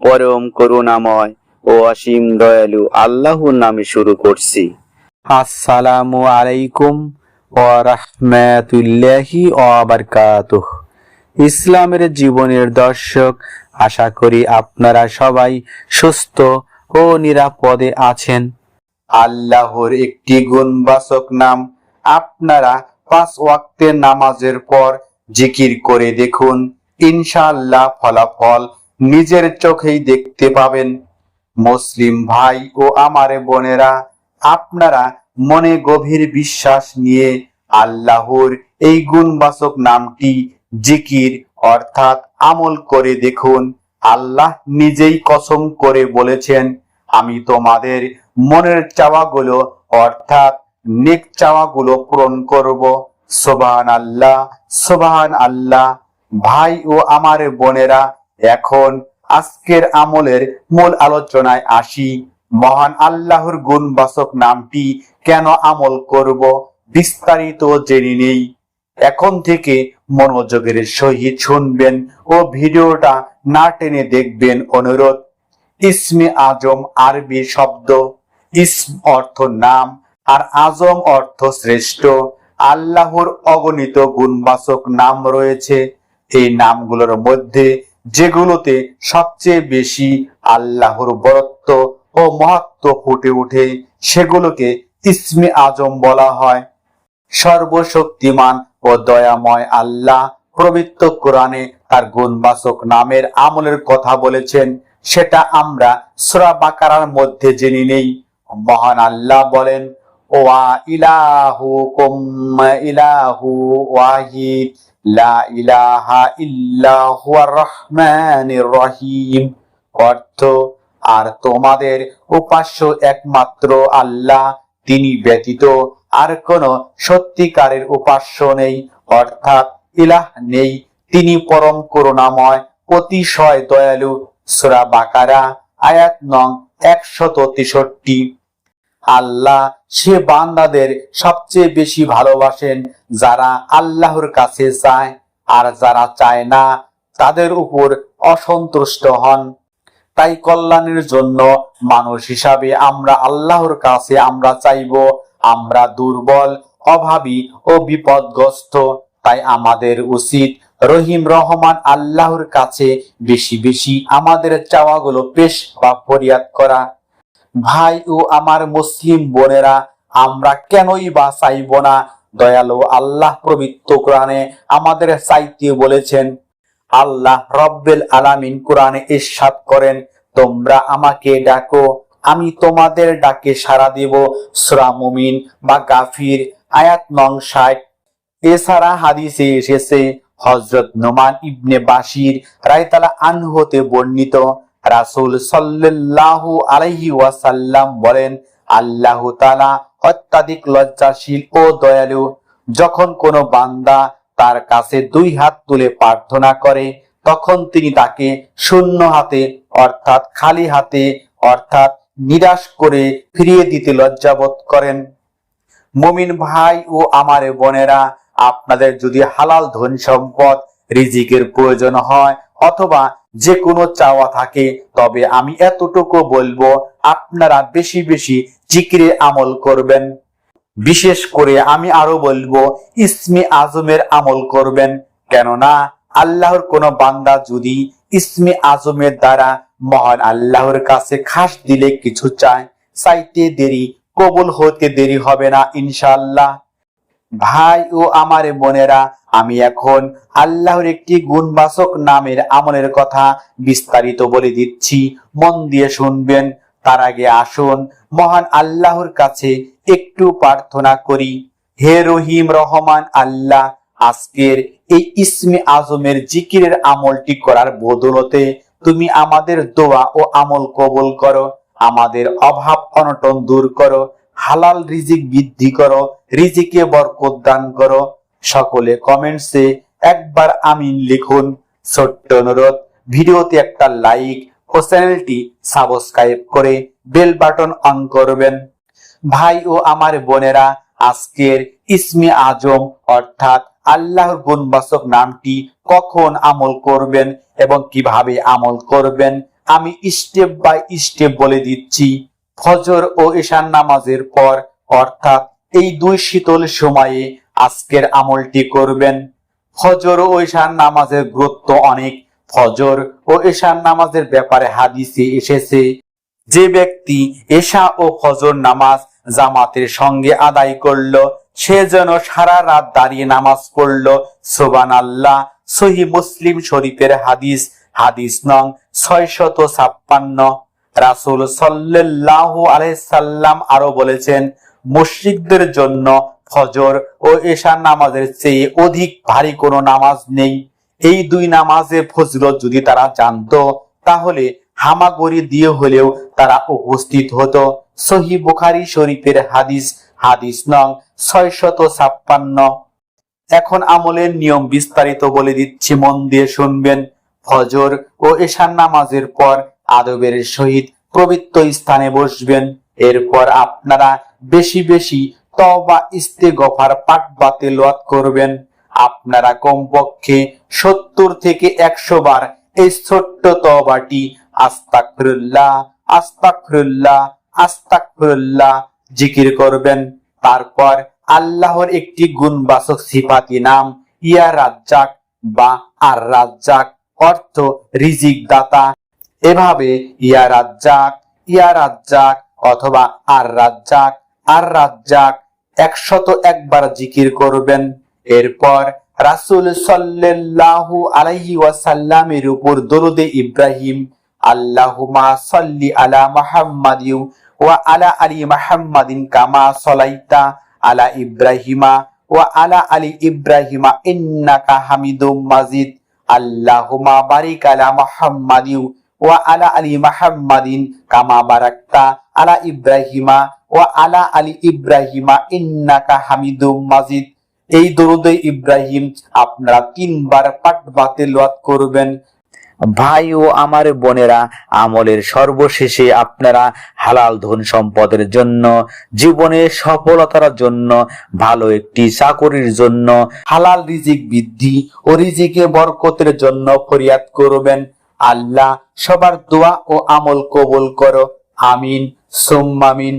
পরম করুণাময় ও অসীম দয়ালু আল্লাহর নামে শুরু করছি। আসসালামু আলাইকুম ও ইসলামের জীবনের দর্শক, আশা করি আপনারা সবাই সুস্থ ও নিরাপদে আছেন। আল্লাহর একটি গুণবাচক নাম আপনারা পাঁচ ওয়াক্তের নামাজের পর জিকির করে দেখুন, ইনশাআল্লাহ ফলাফল নিজের চোখেই দেখতে পাবেন। মুসলিম ভাই ও আমার বোনেরা, আপনারা মনে গভীর বিশ্বাস নিয়ে আল্লাহর এই গুণবাচক নামটি জিকির অর্থাৎ আমল করে দেখুন। আল্লাহ নিজেই কসম করে বলেছেন, আমি তোমাদের মনের চাওয়াগুলো অর্থাৎ নেক চাওয়াগুলো পূরণ করব। সোবাহান আল্লাহ সোবাহান আল্লাহ ভাই ও আমার বোনেরা, এখন আজকের আমলের মূল আলোচনায় আসি। মহান আল্লাহর গুণবাচক নামটি কেন আমল করব, বিস্তারিত জেনে নেই। এখন থেকে মনোযোগের সহিত শুনবেন ও ভিডিওটা না টেনে দেখবেন অনুরোধ। ইসমে আজম আরবি শব্দ, ইসম অর্থ নাম আর আজম অর্থ শ্রেষ্ঠ। আল্লাহর অগণিত গুণবাচক নাম রয়েছে। এই নামগুলোর মধ্যে যেগুলোতে সবচেয়ে বেশি আল্লাহর বরত্ব ও মহত্ব ফুটে ওঠে, সেগুলোকে ইসমে আজম বলা হয়। সর্বশক্তিমান ও দয়াময় আল্লাহ প্রবৃত্ত কোরআনে তার গুণবাচক নামের আমলের কথা বলেছেন। সেটা আমরা সূরা বাকারার মধ্যে জেনে নেই। মহান আল্লাহ বলেন ওয়া ইলাহু কুম ইলাহু ওয়াহিদ লা ইলাহা ইল্লা হুয়ার রহমানির রহিম। অর্থ, আর তোমাদের উপাস্য একমাত্র আল্লাহ, তিনি ব্যতীত আর কোন সত্যিকারের উপাস্য নেই, অর্থাৎ ইলাহ নেই। তিনি পরম করুণাময়, অতিশয় দয়ালু। সূরা বাকারা, আয়াত নং একশত তেষট্টি। আল্লাহ সে বান্দাদের সবচেয়ে বেশি ভালোবাসেন যারা আল্লাহর কাছে চায় আর যারা চায় না, তাদের উপর অসন্তুষ্ট হন। তাই কল্যাণের জন্য মানুষ হিসাবে আমরা আল্লাহর কাছে আমরা চাইব, আমরা দুর্বল, অভাবী ও বিপদগ্রস্ত। তাই আমাদের উচিত রহিম রহমান আল্লাহর কাছে বেশি বেশি আমাদের চাওয়াগুলো পেশ বা ফরিয়াদ করা। ভাই ও আমার মুসলিম বোনেরা, আমরা কেনই বা চাইব না? দয়ালু আল্লাহ পবিত্র কোরআনে আমাদের চাইতে বলেছেন, আল্লাহ রব্বেল আলামিন কোরআনে ইরশাদ করেন, তোমরা আমাকে ডাকো, আমি তোমাদের ডাকে সাড়া দেব। সূরা বা গাফির, আয়াত নং ষাট। এছাড়া হাদিসে এসেছে হজরত নোমান ইবনে বাশির রায়তালা আনহতে বর্ণিত রাসূল সাল্লাল্লাহু আলাইহি ওয়াসাল্লাম বলেন, আল্লাহ তাআলা অত্যাধিক লজ্জাশীল ও দয়ালু। যখন কোনো বান্দা তার কাছে দুই হাত তুলে প্রার্থনা করে, তখন তিনি তাকে শূন্য হাতে, অর্থাৎ খালি হাতে, অর্থাৎ নিরাশ করে ফিরিয়ে দিতে লজ্জাবোধ করেন। মুমিন ভাই ও আমার বোনেরা, আপনাদের যদি হালাল ধন সম্পদ রিজিকের প্রয়োজন হয়, অথবা যে কোনো চাওয়া থাকে, তবে আমি এতটুকু বলব, আপনারা বেশি বেশি জিকিরে আমল করবেন। বিশেষ করে আমি আরও বলব, ইসমি আজমের আমল করবেন। কেননা, আল্লাহর কোন বান্দা যদি ইসমি আজমের দ্বারা মহান আল্লাহর কাছে খাস দিলে কিছু চায়, চাইতে দেরি, কবুল হতে দেরি হবে না, ইনশাআল্লাহ। ভাই ও আমার বোনেরা, আমি এখন আল্লাহর একটি গুণবাচক নামের আমলের কথা বিস্তারিত বলে দিচ্ছি। মন দিয়ে শুনবেন, তার আগে আসুন, মহান আল্লাহর কাছে একটু প্রার্থনা করি। হে রহিম রহমান আল্লাহ, আজকের এই ইসমি আজমের জিকিরের আমলটি করার বদলতে তুমি আমাদের দোয়া ও আমল কবুল করো, আমাদের অভাব অনটন দূর করো হালাল রিজিক বৃদ্ধি করো, রিজিকে বরকত দান করো। সকলে কমেন্টসে একবার আমিন লিখুন। ছোট্ট অনুরোধ, ভিডিওতে একটা লাইক ও চ্যানেলটি সাবস্ক্রাইব করে বেল বাটন অন করবেন। ভাই ও আমার বোনেরা, আজকের ইসমি আজম অর্থাৎ আল্লাহর গুণবাচক নামটি কখন আমল করবেন এবং কীভাবে আমল করবেন, আমি স্টেপ বাই স্টেপ বলে দিচ্ছি। ফজর ও ঈশান নামাজের পর, অর্থাৎ এই দুই শীতল সময়ে আজকের আমলটি করবেন। ফজর ও ঈশান নামাজের গুরুত্ব অনেক। ফজর ও ঈশান নামাজের ব্যাপারে হাদিসে এসেছে, যে ব্যক্তি এশা ও ফজর নামাজ জামাতের সঙ্গে আদায় করল, সে যেন সারা রাত দাঁড়িয়ে নামাজ পড়ল। সোবান আল্লাহ সহি মুসলিম শরীফের হাদিস হাদিস নং ছয় ছাপ্পান্ন। রাসুল সাল্লাহ আলাইসাল্লাম আরও বলেছেন, মুশ্রিকদের জন্য ফজর ও এশার নামাজের চেয়ে অধিক ভারী কোনো নামাজ নেই। এই দুই নামাজে ফজলত যদি তারা জানতো, তাহলে হামাগুড়ি দিয়ে হলেও তারা উপস্থিত হতো। সহি বুখারি শরীফের হাদিস হাদিস নং ছয় শত ছাপ্পান্ন। এখন আমলের নিয়ম বিস্তারিত বলে দিচ্ছি, মন দিয়ে শুনবেন। ফজর ও এশার নামাজের পর আদবের সহিত পবিত্র স্থানে বসবেন। এরপর আপনারা বেশি বেশি তবা ইস্তেগফার, পাঠ বাতিল করবেন। আপনারা কমপক্ষে সত্তর থেকে একশো বার এই ছোট্ট তবাটি আস্তাকফিরুল্লাহ আস্তাকফিরুল্লাহ আস্তাকফিরুল্লাহ জিকির করবেন। তারপর আল্লাহর একটি গুণবাচক সিফাতি নাম ইয়া রাজ্জাক বা আর রাজ্জাক, অর্থ রিজিক দাতা এভাবে ইয়া রাজ্জাক ইয়া রাজ্জাক অথবা আর রাজ্জাক আর রাজ্জাক একশত একবার জিকির করবেন। এরপর রাসূল সাল্লাল্লাহু আলাইহি ওয়াসাল্লামের উপর দরুদে ইব্রাহিম আল্লাহুমা সাল্লি আলা মুহাম্মাদিন ওয়া আলা আলি মুহাম্মাদিন কামা সালাইতা আলা ইব্রাহিমা ওয়া আলা আলি ইব্রাহিমা ইন্নাকা হামিদুম মাজিদ। আল্লাহুমা বারিক আলা মুহাম্মাদিন ওয়া আলা আলি মুহাম্মাদিন কামা বারাকতা আলা ইব্রাহিমা ওয়া আলা আলি ইব্রাহিমা ইন্নাকা হামিদুম মাজিদ এই দরুদে ইব্রাহিম, আপনারা তিনবার পাঠ বাতিল করবেন। ভাই ও আমার বোনেরা, আমলের সর্বশেষে আপনারা হালাল ধন সম্পদের জন্য জীবনের সফলতার জন্য, ভালো একটি চাকরির জন্য, হালাল রিজিক বৃদ্ধি ও রিজিকে বরকতের জন্য ফরিয়াদ করবেন। আল্লাহ, সবার দোয়া ও আমল কবুল করো। আমিন। সোম্মামিন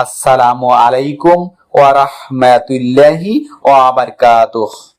আসসালামু আলাইকুম ওয়া রাহমাতুল্লাহি ওয়া বারাকাতুহু।